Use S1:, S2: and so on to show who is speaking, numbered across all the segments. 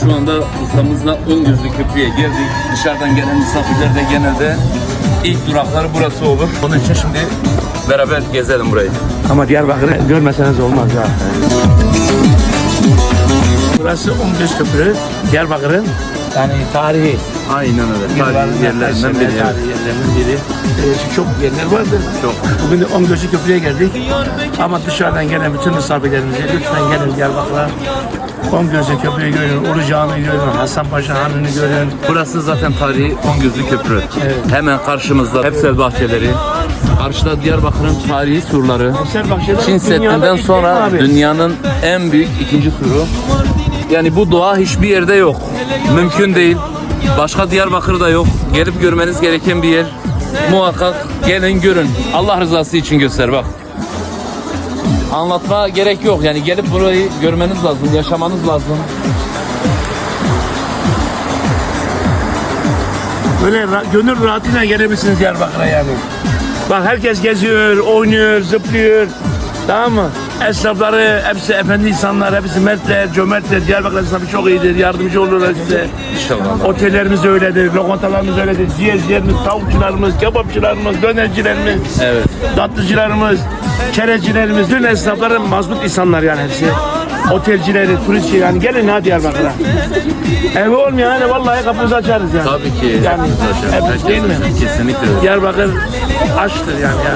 S1: Şu anda ustamızla on gözlü köprüye geldik. Dışarıdan gelen misafirler de genelde ilk durakları burası olur. Onun için şimdi beraber gezelim burayı.
S2: Ama Diyarbakır'ı görmeseniz olmaz ya. Burası Umgöz Köprü, Diyarbakır'ın yani tarihi
S1: Aynen öyle. Tarihi yerlerinden biri. evet.
S2: Tarihi yerlerinden biri. Ee, çok yerler vardı.
S1: Çok.
S2: Bugün de Umgöz'ü Köprü'ye geldik. Ama dışarıdan gelen bütün misafirlerimize lütfen gelin Diyarbakır'a. Umgöz'ü Köprü'yü görün, Ulu Camii'yi görün, Hasan Paşa Hanı'nı görün.
S1: Burası zaten tarihi on gözlü köprü.
S2: Evet.
S1: Hemen karşımızda Hepsel bahçeleri. Karşıda Diyarbakır'ın tarihi surları. Çin Seddi'nden sonra dünyanın en büyük ikinci suru. Yani bu doğa hiçbir yerde yok. Mümkün değil. Başka Diyarbakır'da yok. Gelip görmeniz gereken bir yer. Muhakkak gelin görün. Allah rızası için göster bak. Anlatma gerek yok. Yani gelip burayı görmeniz lazım, yaşamanız lazım.
S2: Böyle ra- gönül rahatıyla gelebilirsiniz Diyarbakır'a yani. Bak herkes geziyor, oynuyor, zıplıyor. Tamam mı? Esnafları hepsi efendi insanlar, hepsi mertler, cömertler. Diyarbakır esnafı çok iyidir, yardımcı olurlar size.
S1: İnşallah.
S2: Otellerimiz öyledir, lokantalarımız öyledir. Ciğercilerimiz, tavukçularımız, kebapçılarımız, dönercilerimiz,
S1: Evet.
S2: tatlıcılarımız, çerezcilerimiz, bütün esnafların mazbut insanlar yani hepsi. Otelcileri, turistçi yani gelin ha Diyarbakır'a. Evi olmayan hani vallahi kapımızı açarız yani.
S1: Tabii ki.
S2: Yani evet, değil mi?
S1: Kesinlikle.
S2: Diyarbakır aşktır yani ya.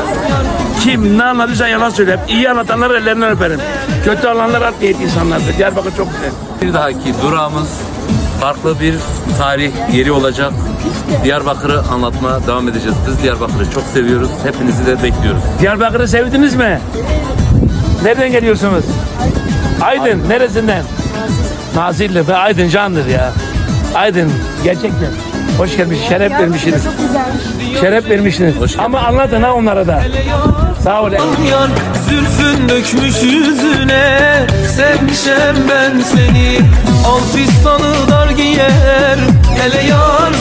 S2: Kim ne anladıysa yalan söyler. İyi anlatanlar ellerinden öperim. Kötü anlatanlar art niyetli insanlardır. Diyarbakır çok güzel.
S1: Bir dahaki durağımız farklı bir tarih yeri olacak. Diyarbakır'ı anlatmaya devam edeceğiz. Biz Diyarbakır'ı çok seviyoruz. Hepinizi de bekliyoruz.
S2: Diyarbakır'ı sevdiniz mi? Nereden geliyorsunuz? Aydın. Neresinden? Nazilli. Be Aydın candır ya. Aydın. Gerçekten. Hoş gelmiş. Şeref vermişsiniz. Şeref vermişsiniz.
S1: Hoş.
S2: Ama anlatın ha onlara da. Sağ olun.
S3: Yar zülfün dökmüş yüzüne Sevmişem ben seni Al fistanı dar giyer Hele yar